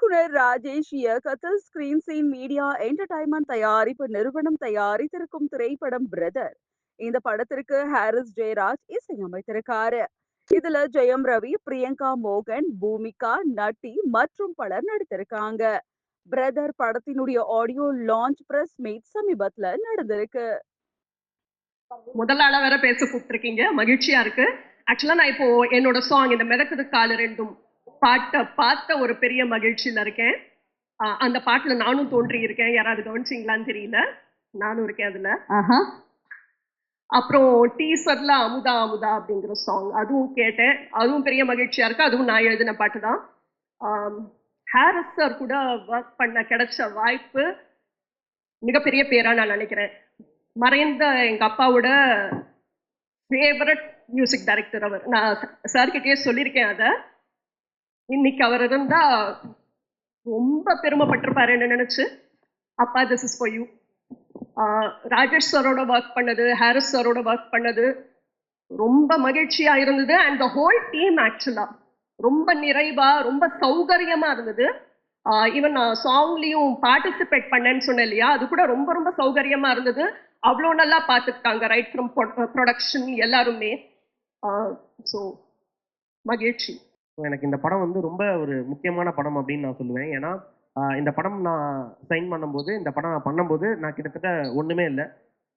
இயக்குனர் ராஜேஷ் இயக்கத்தில் screen scene media entertainment தயாரிப்பு நிறுவனம் தயாரித்திருக்கும் திரைப்படம் பிரதர் இந்த படத்திற்கு ஹாரிஸ் ஜெயராஜ் இசையமைத்திருக்காரு. இதுல ஜெயம் ரவி பிரியங்கா மோகன் பூமிகா நட்டி மற்றும் பலர் நடித்திருக்காங்க. பிரதர் படத்தினுடைய ஆடியோ லான்ச் பிரஸ் மீட் சமீபத்துல நடந்திருக்கு. முதல் ஆளா வேற பேச கூப்பிட்டுருக்கீங்க. மகிழ்ச்சியா இருக்கு. ஆக்சுவலா நான் இப்போ என்னோட சாங் இந்த மிதக்குது கால ரெண்டும் பாட்டை பார்த்த ஒரு பெரிய மகிழ்ச்சியில இருக்கேன். அந்த பாட்டுல நானும் தோன்றி இருக்கேன் யாராவது கவனிச்சிங்களான்னு தெரியல. நானும் இருக்கேன் அதுல. அப்புறம் டீசர்ல அமுதா அமுதா அப்படிங்கிற சாங் அதுவும் கேட்டேன். அதுவும் பெரிய மகிழ்ச்சியா இருக்கு. அதுவும் நான் எழுதின பாட்டு தான். ஹாரிஸ் சார் கூட ஒர்க் பண்ண கிடைச்ச வாய்ப்பு மிகப்பெரிய பேரா நான் நினைக்கிறேன். மறைந்த எங்க அப்பாவோட ஃபேவரட் மியூசிக் டைரக்டர் அவர். நான் சார்கிட்டயே சொல்லியிருக்கேன் அதை. இன்னைக்கு அவர் இருந்தா ரொம்ப பெருமைப்பட்டிருப்பாருன்னு நினைச்சு அப்பா this is for you Rajesh சாரோட ஒர்க் பண்ணது ஹாரிஸ் சாரோட ஒர்க் பண்ணது ரொம்ப மகிழ்ச்சியா இருந்தது. அண்ட் த ஹோல் டீம் ஆக்சுவலா ரொம்ப நிறைவா ரொம்ப சௌகரியமா இருந்தது. ஈவன் நான் சாங்லேயும் பார்ட்டிசிபேட் பண்ணேன்னு சொன்னேன் இல்லையா அது கூட ரொம்ப ரொம்ப சௌகரியமா இருந்தது. அவ்வளோ நல்லா பார்த்துக்கிட்டாங்க ரைட் ஃப்ரம் ப்ரொடக்ஷன் எல்லாருமே. ஸோ மகிழ்ச்சி. எனக்கு இந்த படம் வந்து ரொம்ப ஒரு முக்கியமான படம் அப்படின்னு நான் சொல்லுவேன். ஏன்னா இந்த படம் நான் சைன் பண்ணும்போது இந்த படம் நான் பண்ணும்போது நான் கிட்டத்தட்ட ஒன்றுமே இல்லை.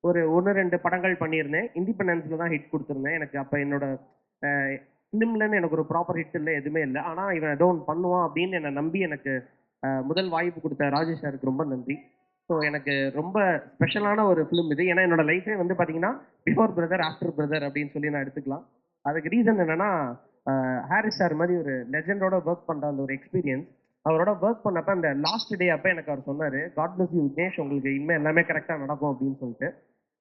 ஒரு ஒன்று ரெண்டு படங்கள் பண்ணியிருந்தேன். இண்டிபெண்டன்ஸில் தான் ஹிட் கொடுத்துருந்தேன். எனக்கு அப்போ என்னோட ஃபிலிம்லன்னு எனக்கு ஒரு ப்ராப்பர் ஹிட் இல்லை எதுவுமே இல்லை. ஆனால் இவன் ஏதோ ஒன்று பண்ணுவான் அப்படின்னு என்னை நம்பி எனக்கு முதல் வாய்ப்பு கொடுத்த ராஜேஷ் சாருக்கு ரொம்ப நன்றி. ஸோ எனக்கு ரொம்ப ஸ்பெஷலான ஒரு ஃபிலிம் இது. ஏன்னா என்னோட லைஃபே வந்து பார்த்தீங்கன்னா பிஃபோர் பிரதர் ஆஃப்டர் பிரதர் அப்படின்னு சொல்லி நான் எடுத்துக்கலாம். அதுக்கு ரீசன் என்னென்னா ஹாரிஸ் சார் மாதிரி ஒரு லெஜெண்டோட ஒர்க் பண்ணுற அந்த ஒரு எக்ஸ்பீரியன்ஸ் அவரோட ஒர்க் பண்ணப்ப அந்த லாஸ்ட் டே அப்போ எனக்கு அவர் சொன்னார் காட் பிளஸ் யூ விக்னேஷ். உங்களுக்கு இனிமேல் எல்லாமே கரெக்டாக நடக்கும் அப்படின்னு சொல்லிட்டு.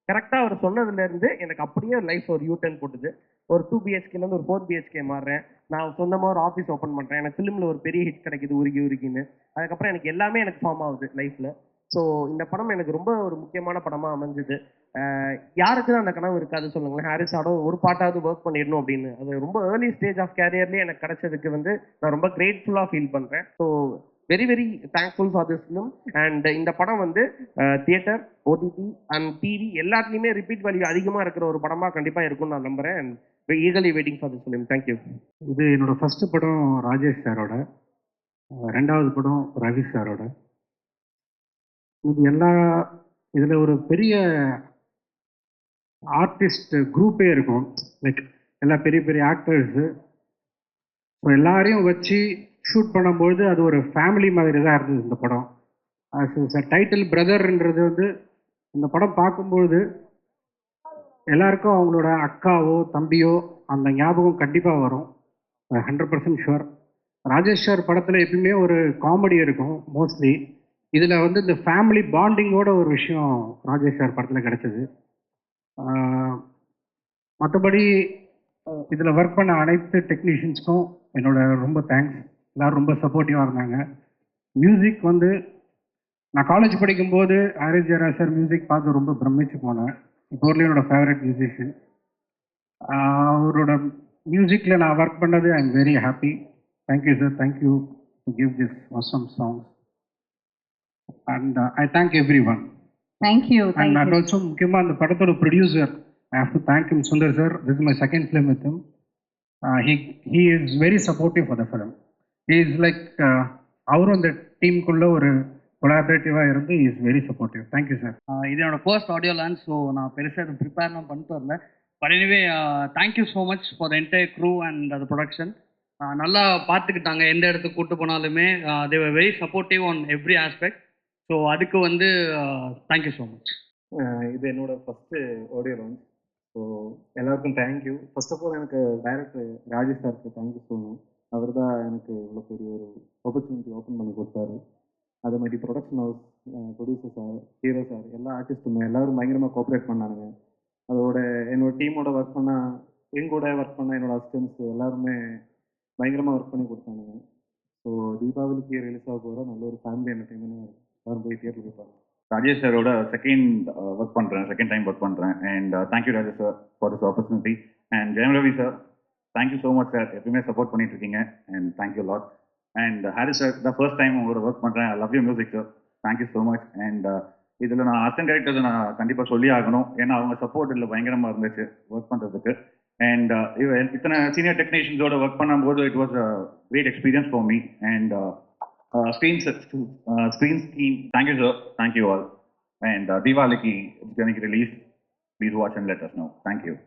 கரெக்டாக அவர் சொன்னதுலேருந்து எனக்கு அப்படியே லைஃப் ஒரு யூ டர்ன் போட்டுது. ஒரு டூ பிஹெச்கேலேருந்து ஒரு ஃபோர் பிஹெச்கே மாறுறேன். நான் சொந்தமாக ஒரு ஆஃபீஸ் ஓப்பன் பண்ணுறேன் எனக்கு ஃபிலிமில் ஒரு பெரிய ஹிட் கிடைக்குது உருகி உருகின்னு. அதுக்கப்புறம் எனக்கு எல்லாமே எனக்கு ஃபார்ம் ஆகுது லைஃப்பில் ஸோ இந்த படம் எனக்கு ரொம்ப ஒரு முக்கியமான படமாக அமைஞ்சுது. யாருக்கு தான் அந்த கனவு இருக்காது சொல்லுங்களேன். ஹாரிஸோட ஒரு பாட்டாவது ஒர்க் பண்ணிடணும் அப்படின்னு. அது ரொம்ப ஏர்லி ஸ்டேஜ் ஆஃப் கேரியர்லேயே எனக்கு கிடைச்சதுக்கு வந்து நான் ரொம்ப கிரேட்ஃபுல்லாக ஃபீல் பண்ணுறேன் so very very thankful for this film and இந்த படம் வந்து தியேட்டர் ஓடிடி அண்ட் டிவி எல்லாத்துலேயுமே ரிப்பீட் வேல்யூ அதிகமாக இருக்கிற ஒரு படமாக கண்டிப்பாக இருக்கும்னு நான் நம்புறேன். And eagerly waiting for this film thank you இது என்னோட ஃபர்ஸ்ட் படம் ராஜேஷ் சாரோட ரெண்டாவது படம் ரவி சாரோட இது எல்லா இதில் ஒரு பெரிய ஆர்டிஸ்ட் குரூப்பே இருக்கும். லைக் எல்லா பெரிய பெரிய ஆக்டர்ஸு ஸோ எல்லாரையும் வச்சு ஷூட் பண்ணும்பொழுது அது ஒரு ஃபேமிலி மாதிரி தான் இருந்தது இந்த படம். டைட்டில் பிரதர்ன்றது வந்து இந்த படம் பார்க்கும்பொழுது எல்லாருக்கும் அவங்களோட அக்காவோ தம்பியோ அந்த ஞாபகம் கண்டிப்பாக வரும். Hundred percent sure Rajesh sir படத்தில் எப்பயுமே ஒரு காமெடி இருக்கும் மோஸ்ட்லி இதில் வந்து இந்த ஃபேமிலி பாண்டிங்கோட ஒரு விஷயம் ராஜேஷ் சார் படத்தில் கிடச்சிது. மற்றபடி இதில் ஒர்க் பண்ண அனைத்து டெக்னீஷியன்ஸ்க்கும் என்னோட ரொம்ப தேங்க்ஸ் எல்லோரும் ரொம்ப சப்போர்ட்டிவாக இருந்தாங்க. மியூசிக் வந்து நான் காலேஜ் படிக்கும்போது ஆரிஸ் ஜெரா சார் மியூசிக் பார்த்து ரொம்ப பிரமிச்சு போனேன். இப்போ வரலையும் என்னோட ஃபேவரட் மியூசிஷியன் அவரோட மியூசிக்கில் நான் ஒர்க் பண்ணது I am very happy thank you sir thank you to give this awesome songs and I thank everyone thank you and and also முக்கியமாக அந்த படத்தோட producer I have to thank him Sundar sir this is my second film with him he he is very supportive for the film he is like அவரும் அந்த டீமுக்குள்ள ஒரு கொலாபரேட்டிவாக இருந்து is very supportive thank you sir இது என்னோட first audio launch so நான் பெருசாக இதை ப்ரிப்பேர்லாம் பண்ணிட்டு வரல. But anyway thank you so much for the entire crew and அது ப்ரொடக்ஷன் நல்லா பார்த்துக்கிட்டாங்க எந்த இடத்துக்கு கூட்டு போனாலுமே. They were very supportive on every aspect so அதுக்கு வந்து தேங்க்யூ ஸோ மச் இது என்னோட ஃபஸ்ட்டு ஆடியோ லான்ச் ஸோ எல்லாருக்கும் thank you first of all எனக்கு டைரக்டர் ராஜேஷ் சாருக்கு தேங்க்யூ சொல்லணும். அவர் தான் எனக்கு இவ்வளோ பெரிய ஒரு ஆப்பர்ச்சுனிட்டி ஓப்பன் பண்ணி கொடுத்தாரு. அதே மாதிரி production house producer sir hero sir எல்லா ஆர்டிஸ்ட்டுமே எல்லாரும் பயங்கரமாக கோஆப்ரேட் பண்ணானுங்க. அதோட என்னோட டீமோட ஒர்க் பண்ணால் எங்கூட ஒர்க் பண்ண என்னோட அசிஸ்டன்ஸ் எல்லாருமே பயங்கரமாக ஒர்க் பண்ணி கொடுத்தானுங்க. ஸோ தீபாவளிக்கு ரிலீஸ் ஆக போகிற நல்ல ஒரு ஃபேமிலி என்டர்டைன்மெண்ட் சார் போய் தியேட்டர் போய் பாருங்க. ராஜேஷ் சாரோட செகண்ட் ஒர்க் பண்ணுறேன் செகண்ட் டைம் ஒர்க் பண்ணுறேன் and thank you Rajesh sir for this opportunity and Jayam Ravi sir thank you so much sir எப்பயுமே சப்போர்ட் பண்ணிட்டு இருக்கீங்க. And thank you lot and Harris sir the first time உங்களோட work பண்ணுறேன் love you music sir thank you so much and இதில் நான் assistant characters நான் கண்டிப்பாக சொல்லி ஆகணும். ஏன்னா அவங்க சப்போர்ட் இல்லை பயங்கரமாக இருந்துச்சு ஒர்க் பண்ணுறதுக்கு அண்ட் இத்தனை சீனியர் டெக்னீஷியன்ஸோட ஒர்க் பண்ணும்போது it was a great experience for me and Uh, screen uh, screen. Thank you, sir. Thank you all. And uh, Diwali ki, going to release. Please watch and let us know. Thank you.